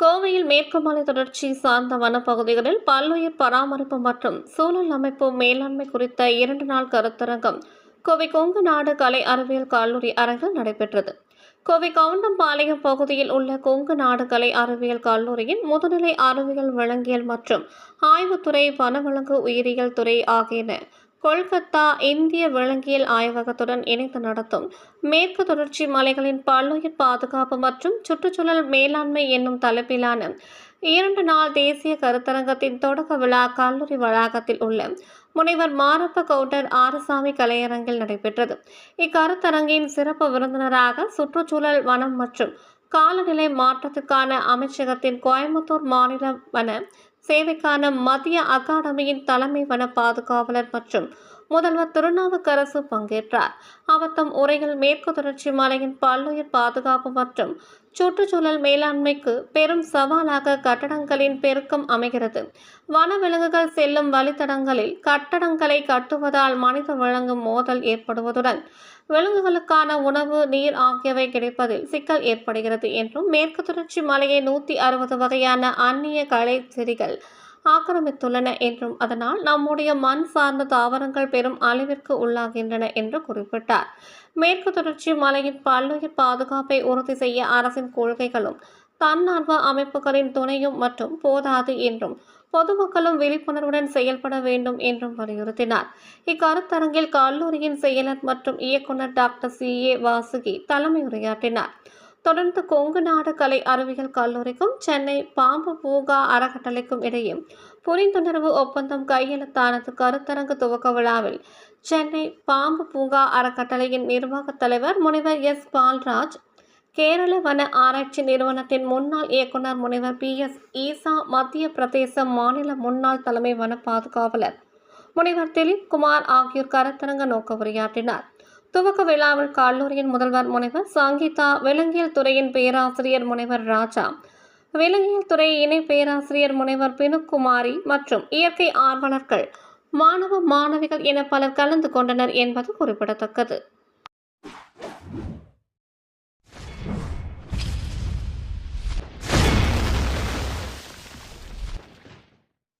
கோவையில் மேற்கு மலை தொடர்ச்சி சார்ந்த வனப்பகுதிகளில் பல்லுயிர் பராமரிப்பு மற்றும் சூழல் அமைப்பு மேலாண்மை குறித்த இரண்டு நாள் கருத்தரங்கம் கோவை கொங்கு நாடு கலை அறிவியல் கல்லூரி அரங்கில் நடைபெற்றது. கோவை கவுண்டம்பாளையம் பகுதியில் உள்ள கொங்கு நாடு கலை அறிவியல் கல்லூரியின் முதுநிலை அறிவியல் விலங்கியல் மற்றும் ஆய்வுத்துறை வனவிலங்கு உயிரியல் துறை ஆகியன கொல்கத்தா இந்திய விலங்கியல் ஆய்வகத்துடன் இணைந்து நடத்தும். மேற்கு தொடர்ச்சி மலைகளின் பல்லுயிர் பாதுகாப்பு மற்றும் சுற்றுச்சூழல் மேலாண்மை என்னும் தலைப்பிலான இரண்டு நாள் தேசிய கருத்தரங்கத்தின் தொடக்க விழா கல்லூரி வளாகத்தில் உள்ள முனைவர் மாரப்ப கவுண்டர் ஆறுசாமி கலையரங்கில் நடைபெற்றது. இக்கருத்தரங்கின் சிறப்பு விருந்தினராக சுற்றுச்சூழல் வனம் மற்றும் காலநிலை மாற்றத்துக்கான அமைச்சகத்தின் கோயம்புத்தூர் மாநில வன சேவைக்கான மத்திய அகாடமியின் தலைமை வன பாதுகாவலர் மற்றும் முதல்வர் திருநாவுக்கரசு பங்கேற்றார். அவர் தம் உரையில் மேற்கு தொடர்ச்சி மலையின் பல்லுயிர் பாதுகாப்பு மற்றும் சுற்றுச்சூழல் மேலாண்மைக்கு பெரும் சவாலாக கட்டடங்களின் பெருக்கம் அமைகிறது. வனவிலங்குகள் செல்லும் வழித்தடங்களில் கட்டடங்களை கட்டுவதால் மனித விலங்கு மோதல் ஏற்படுவதுடன் விலங்குகளுக்கான உணவு நீர் ஆகியவை கிடைப்பதில் சிக்கல் ஏற்படுகிறது என்றும் மேற்கு தொடர்ச்சி மலையை நூற்றி அறுபது வகையான அந்நிய களை செடிகள் ஆக்கிரமித்துள்ளன என்றும் அதனால் நம்முடைய மண் சார்ந்த தாவரங்கள் பெரும் அழிவிற்கு உள்ளாகின்றன என்று குறிப்பிட்டார். மேற்கு தொடர்ச்சி மலையின் பல்லுயிர் பாதுகாப்பை உறுதி செய்ய அரசின் கொள்கைகளும் தன்னார்வ அமைப்புகளின் துணையும் மற்றும் போதாது என்றும் பொதுமக்களும் விழிப்புணர்வுடன் செயல்பட வேண்டும் என்றும் வலியுறுத்தினார். இக்கருத்தரங்கில் கல்லூரியின் செயலர் மற்றும் இயக்குனர் டாக்டர் சி. ஏ. வாசுகி தலைமை உரையாற்றினார் தொடர்ந்து கொங்கு நாடு கலை அறிவியல் கல்லூரிக்கும் சென்னை பாம்பு பூங்கா அறக்கட்டளைக்கும் இடையே புரிந்துணர்வு ஒப்பந்தம் கையெழுத்தானது கருத்தரங்கு துவக்க விழாவில் சென்னை பாம்பு பூங்கா அறக்கட்டளையின் நிர்வாகத் தலைவர் முனைவர் எஸ். பால்ராஜ் கேரள வன ஆராய்ச்சி நிறுவனத்தின் முன்னாள் இயக்குனர் முனைவர் பி. எஸ். ஈசா மத்திய பிரதேச மாநில முன்னாள் தலைமை வன பாதுகாவலர் முனைவர் திலீப் குமார் ஆகியோர் கருத்தரங்க நோக்க உரையாற்றினார். துவக்க விழாவில் கல்லூரியின் முதல்வர் முனைவர் சங்கீதா விலங்கியல் துறையின் பேராசிரியர் முனைவர் ராஜா விலங்கியல் துறை இணை பேராசிரியர் முனைவர் பினுக்குமாரி மற்றும் இயற்கை ஆர்வலர்கள் மாணவ மாணவிகள் என பலர் கலந்து கொண்டனர் என்பது குறிப்பிடத்தக்கது.